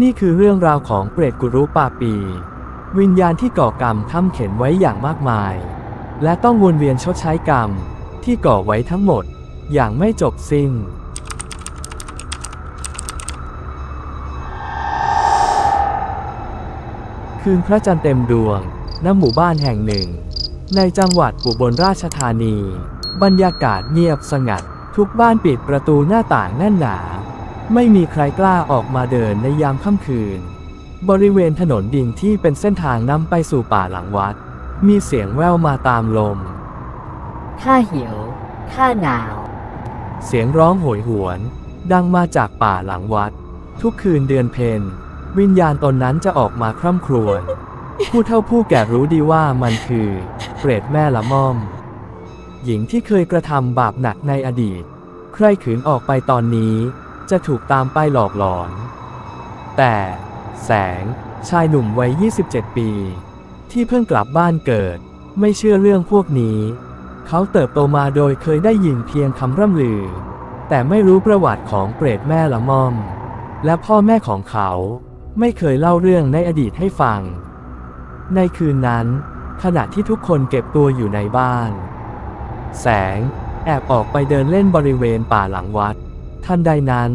นี่คือเรื่องราวของเปรตกุรุปาปี วิญญาณที่ก่อกรรมทำเข็นไว้อย่างมากมาย และต้องวนเวียนชดใช้กรรม ที่ก่อไว้ทั้งหมด อย่างไม่จบสิ้นคืนพระจันทร์เต็มดวง ณ หมู่บ้านแห่งหนึ่ง ในจังหวัดอุบลราชธานี บรรยากาศเงียบสงัด ทุกบ้านปิดประตูหน้าต่างแน่นหนา ไม่มีใครกล้าออกมาเดินในยามค่ำคืน บริเวณถนนดินที่เป็นเส้นทางนำไปสู่ป่าหลังวัด มีเสียงแว่วมาตามลม ข้าหิว ข้าหนาว เสียงร้องโหยหวน ดังมาจากป่าหลังวัด ทุกคืนเดือนเพนวิญญาณตนนั้นจะออกมาคร่ำครวญ ผู้เฒ่าผู้แก่รู้ดีว่ามันคือ เปรตแม่ละม่อม หญิงที่เคยกระทำบาปหนักในอดีต ใครขืนออกไปตอนนี้ จะถูกตามไปหลอกหลอน แต่แสงชายหนุ่มวัย 27 ปี ที่เพิ่งกลับบ้านเกิด ไม่เชื่อเรื่องพวกนี้ เขาเติบโตมาโดยเคยได้ยินเพียงคำร่ำลือ แต่ไม่รู้ประวัติของเปรตแม่ละม่อม และพ่อแม่ของเขาไม่เคยเล่าเรื่องในอดีตให้ฟัง ในคืนนั้น ขณะที่ทุกคนเก็บตัวอยู่ในบ้าน แสงแอบออกไปเดินเล่นบริเวณป่าหลังวัด ทันใดนั้น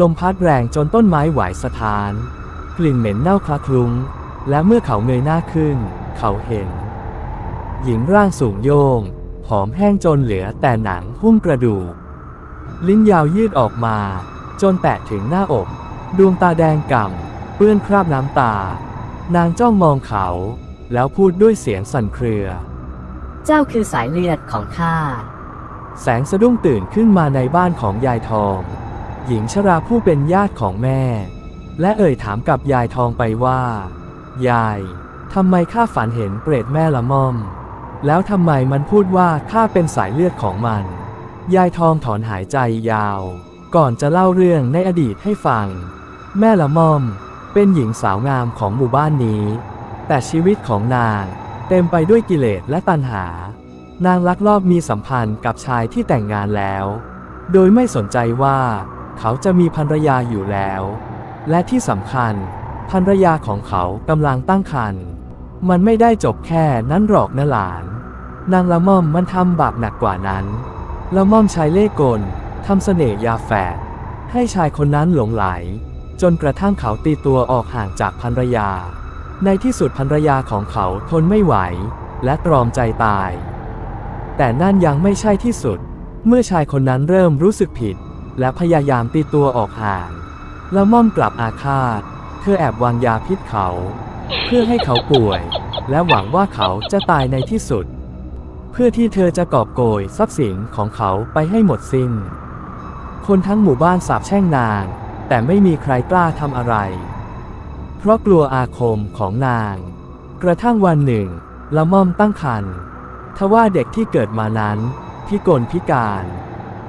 ลมพัดแรงจนต้นไม้ไหวสะท้าน กลิ่นเหม็นเน่าคละคลุ้ง และเมื่อเขาเงยหน้าขึ้น เขาเห็น หญิงร่างสูงโยง ผอมแห้งจนเหลือแต่หนังหุ้มกระดูก ลิ้นยาวยืดออกมา จนแตะถึงหน้าอก ดวงตาแดงก่ำเปื้อนคราบน้ำตา นางจ้องมองเขา แล้วพูดด้วยเสียงสั่นเครือ เจ้าคือสายเลือดของข้า แสงสะดุ้งตื่นขึ้นมาในบ้านของยายทอง หญิงชราผู้เป็นญาติของแม่ และเอ่ยถามกับยายทองไปว่า ยายทำไมข้าฝันเห็นเปรตแม่ละม่อม แล้วทำไมมันพูดว่าข้าเป็นสายเลือดของมัน ยายทองถอนหายใจยาว ก่อนจะเล่าเรื่องในอดีตให้ฟัง แม่ละม่อมเป็นหญิงสาวงามของหมู่บ้านนี้ แต่ชีวิตของนางเต็มไปด้วยกิเลสและตัณหา นางลักลอบมีสัมพันธ์กับชายที่แต่งงานแล้ว โดยไม่สนใจว่า เขาจะมีภรรยาอยู่แล้ว และที่สำคัญ ภรรยาของเขากำลังตั้งครรภ์มันไม่ได้จบแค่นั้นหรอกนะหลาน นางละม่อมมันทำบาปหนักกว่านั้นละม่อมใช้เล่ห์กลทำเสน่ห์ยาแฝดให้ชายคนนั้นหลงไหล จนกระทั่งเขาตีตัวออกห่างจากภรรยา ในที่สุดภรรยาของเขาทนไม่ไหว และตรอมใจตาย แต่นั่นยังไม่ใช่ที่สุด เมื่อชายคนนั้นเริ่มรู้สึกผิด และพยายามตีตัวออกห่างละม่อมกลับอาฆาต เธอแอบวางยาพิษเขา เพื่อให้เขาป่วย และหวังว่าเขาจะตายในที่สุด เพื่อที่เธอจะกอบโกยทรัพย์สินของเขาไปให้หมดสิ้น คนทั้งหมู่บ้านสาบแช่งนาง แต่ไม่มีใครกล้าทำอะไร เพราะกลัวอาคมของนาง กระทั่งวันหนึ่งละม่อมตั้งครรภ์ทว่าเด็กที่เกิดมานั้น พิกลพิการ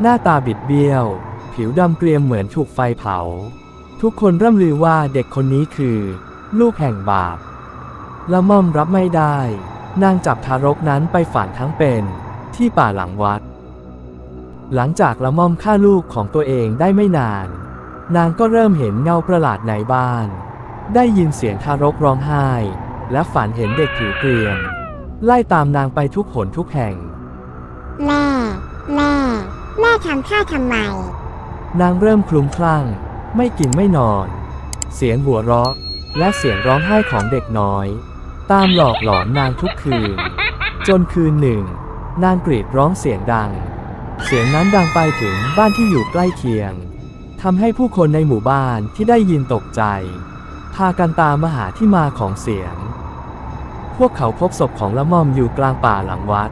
หน้าตาบิดเบี้ยว ผิวดำเกรียมเหมือนถูกไฟเผา ทุกคนร่ำลือว่าเด็กคนนี้คือ ลูกแห่งบาปละม่อมรับไม่ได้ นางจับทารกนั้นไปฝังทั้งเป็นที่ป่าหลังวัด หลังจากละม่อมฆ่าลูกของตัวเองได้ไม่นาน นางก็เริ่มเห็นเงาประหลาดในบ้าน ได้ยินเสียงทารกร้องไห้ และฝันเห็นเด็กผิวเกรียม ไล่ตามนางไปทุกหนทุกแห่ง แม่ แม่ แม่ทำข้าทำไม นางเริ่มคลุ้มคลั่ง ไม่กินไม่นอน เสียงหัวเราะ และเสียงร้องไห้ของเด็กน้อย ตามหลอกหลอนนางทุกคืน จนคืนหนึ่ง นางกรีดร้องเสียงดัง เสียงนั้นดังไปถึงบ้านที่อยู่ใกล้เคียงทำให้ผู้คนในหมู่บ้านที่ได้ยินตกใจ พากันตามมาหาที่มาของเสียง พวกเขาพบศพของละม่อมอยู่กลางป่าหลังวัด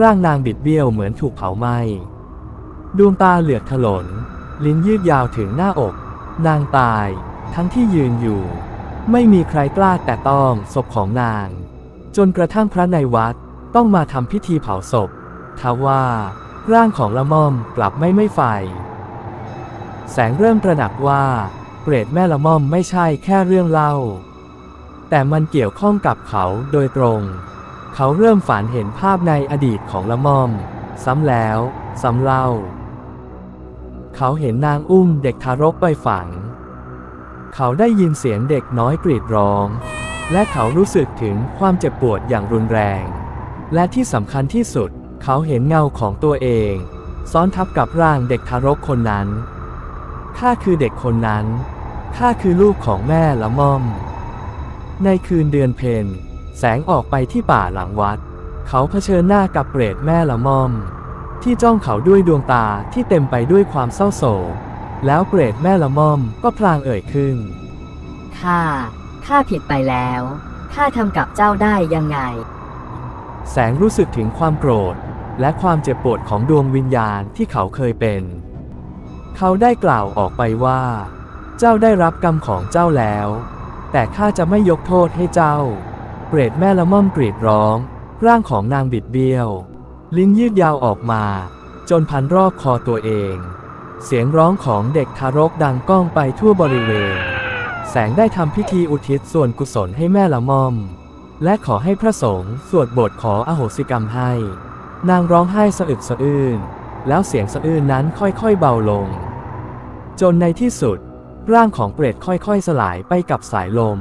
ร่างนางบิดเบี้ยวเหมือนถูกเผาไหม้ดวงตาเหลือกถลน ลิ้นยืดยาวถึงหน้าอก นางตาย ทั้งที่ยืนอยู่ ไม่มีใครกล้าแตะต้องศพของนาง จนกระทั่งพระในวัดต้องมาทำพิธีเผาศพทว่า ร่างของละม่อมกลับไม่ไม่ไฟ แสงเริ่มตระหนักว่าเปรตแม่ละม่อมไม่ใช่แค่เรื่องเล่า แต่มันเกี่ยวข้องกับเขาโดยตรง เขาเริ่มฝันเห็นภาพในอดีตของละม่อม ซ้ำแล้ว ซ้ำเล่า เขาเห็นนางอุ้มเด็กทารกไปฝัง เขาได้ยินเสียงเด็กน้อยกรีดร้อง และเขารู้สึกถึงความเจ็บปวดอย่างรุนแรง และที่สำคัญที่สุด เขาเห็นเงาของตัวเอง ซ้อนทับกับร่างเด็กทารกคนนั้นข้าคือเด็กคนนั้นข้าคือลูกของแม่ละม่อม ในคืนเดือนเพ็ญแสงออกไปที่ป่าหลังวัด เขาเผชิญหน้ากับเปรตแม่ละม่อม ที่จ้องเขาด้วยดวงตาที่เต็มไปด้วยความเศร้าโศก แล้วเปรตแม่ละม่อมก็พลางเอ่ยขึ้น ข้า ข้าผิดไปแล้ว ข้าทำกับเจ้าได้ยังไง แสงรู้สึกถึงความโกรธ และความเจ็บปวดของดวงวิญญาณที่เขาเคยเป็น เขาได้กล่าวออกไปว่า เจ้าได้รับกรรมของเจ้าแล้ว แต่ข้าจะไม่ยกโทษให้เจ้าเปรตแม่ละม่อมกรีดร้อง ร่างของนางบิดเบี้ยว ลิ้นยืดยาวออกมา จนพันรอบคอตัวเอง เสียงร้องของเด็กทารกดังก้องไปทั่วบริเวณ แสงได้ทำพิธีอุทิศส่วนกุศลให้แม่ละม่อม และขอให้พระสงฆ์สวดบทขออโหสิกรรมให้ นางร้องไห้สะอึกสะอื้นแล้วเสียงสะอื้นนั้นค่อยๆเบาลง จนในที่สุด ร่างของเปรตค่อยๆ สลายไปกับสายลม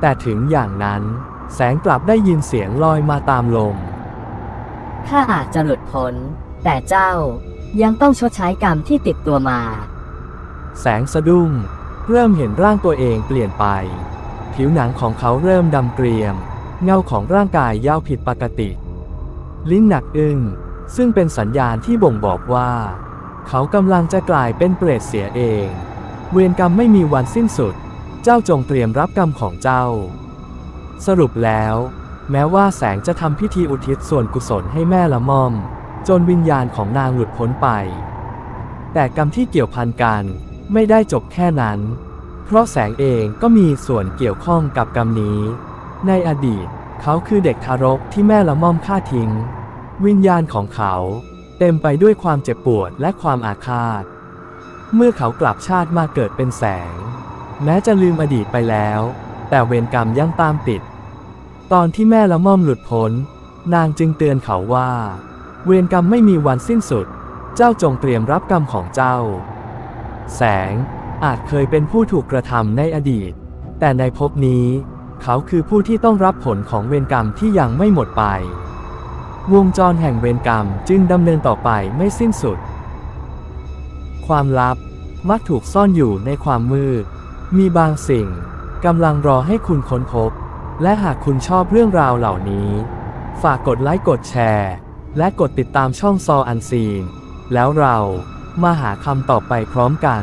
แต่ถึงอย่างนั้น แสงกลับได้ยินเสียงลอยมาตามลม ข้าอาจจะหลุดพ้น แต่เจ้ายังต้องชดใช้กรรมที่ติดตัวมา แสงสะดุ้ง เริ่มเห็นร่างตัวเองเปลี่ยนไป ผิวหนังของเขาเริ่มดำเกรียม เงาของร่างกายยาวผิดปกติ ลิ้นหนักอึ้งซึ่งเป็นสัญญาณที่บ่งบอกว่า เขากำลังจะกลายเป็นเปรตเสียเอง เวรกรรมไม่มีวันสิ้นสุด เจ้าจงเตรียมรับกรรมของเจ้า สรุปแล้ว แม้ว่าแสงจะทำพิธีอุทิศส่วนกุศลให้แม่ละม่อม จนวิญญาณของนางหลุดพ้นไป แต่กรรมที่เกี่ยวพันกันไม่ได้จบแค่นั้น เพราะแสงเองก็มีส่วนเกี่ยวข้องกับกรรมนี้ ในอดีตเขาคือเด็กทารกที่แม่ละม่อมฆ่าทิ้ง วิญญาณของเขา เต็มไปด้วยความเจ็บปวดและความอาฆาต เมื่อเขากลับชาติมาเกิดเป็นแสง แม้จะลืมอดีตไปแล้ว แต่เวรกรรมยังตามติด ตอนที่แม่ละม่อมหลุดพ้น นางจึงเตือนเขาว่า เวรกรรมไม่มีวันสิ้นสุด เจ้าจงเตรียมรับกรรมของเจ้า แสงอาจเคยเป็นผู้ถูกกระทำในอดีต แต่ในภพนี้ เขาคือผู้ที่ต้องรับผลของเวรกรรมที่ยังไม่หมดไป วงจรแห่งเวรกรรมจึงดำเนินต่อไปไม่สิ้นสุด ความลับมักถูกซ่อนอยู่ในความมืด มีบางสิ่งกำลังรอให้คุณค้นพบ และหากคุณชอบเรื่องราวเหล่านี้ ฝากกดไลค์กดแชร์ และกดติดตามช่องซออันซีน แล้วเรามาหาคำตอบไปพร้อมกัน